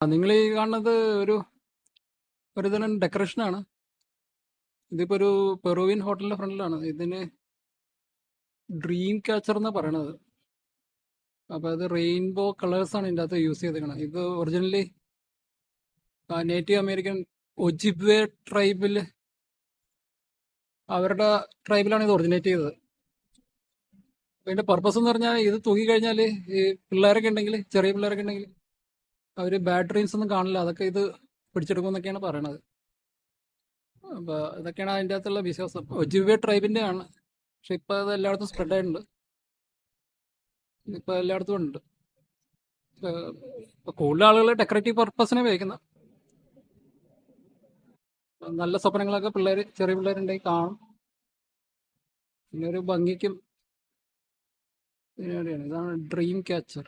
നിങ്ങൾ ഈ കാണുന്നത് ഒരു ഒരുതരം ഡെക്കറേഷനാണ്. ഇതിപ്പോ ഒരു പെറുവിയൻ ഹോട്ടലിന്റെ ഫ്രണ്ടിലാണ്. ഇതിന് ഡ്രീം ക്യാച്ചർ എന്നാണ് പറയണത്. അപ്പോൾ അത് റെയിൻബോ കളേഴ്സാണ് ഇതിന്റെ അകത്ത് യൂസ് ചെയ്തേക്കണത് ഇത് ഒറിജിനലി നേറ്റീവ് അമേരിക്കൻ ഒജിബെ ട്രൈബിൽ അവരുടെ ട്രൈബിലാണ് ഇത് ഒറിജിനേറ്റ് ചെയ്തത്. ഇതിന്റെ പർപ്പസ് എന്ന് പറഞ്ഞാൽ ഇത് തൂക്കി കഴിഞ്ഞാൽ ഈ പിള്ളേരൊക്കെ ഉണ്ടെങ്കിൽ ചെറിയ പിള്ളേരൊക്കെ ഉണ്ടെങ്കിൽ അവർ ബാഡ് ഡ്രീംസ് ഒന്നും കാണില്ല. അതൊക്കെ ഇത് പിടിച്ചെടുക്കുമെന്നൊക്കെയാണ് പറയണത്. അപ്പോൾ ഇതൊക്കെയാണ് അതിന്റെ അകത്തുള്ള വിശ്വാസം. ഒജിബെ ട്രൈബിന്റെ ആണ്. പക്ഷെ ഇപ്പോൾ അത് എല്ലായിടത്തും സ്പ്രെഡ് ആയിട്ടുണ്ട്. ഇപ്പോൾ എല്ലായിടത്തും ഉണ്ട്. കൂടുതൽ ആളുകൾ ഡെക്കറേറ്റീവ് പർപ്പസിനെ ഉപയോഗിക്കുന്ന നല്ല സ്വപ്നങ്ങളൊക്കെ പിള്ളേർ ചെറിയ പിള്ളേരുണ്ടെങ്കിൽ കാണും. പിന്നെ ഒരു ഭംഗിക്കും ഇതാണ് ഡ്രീം ക്യാച്ചർ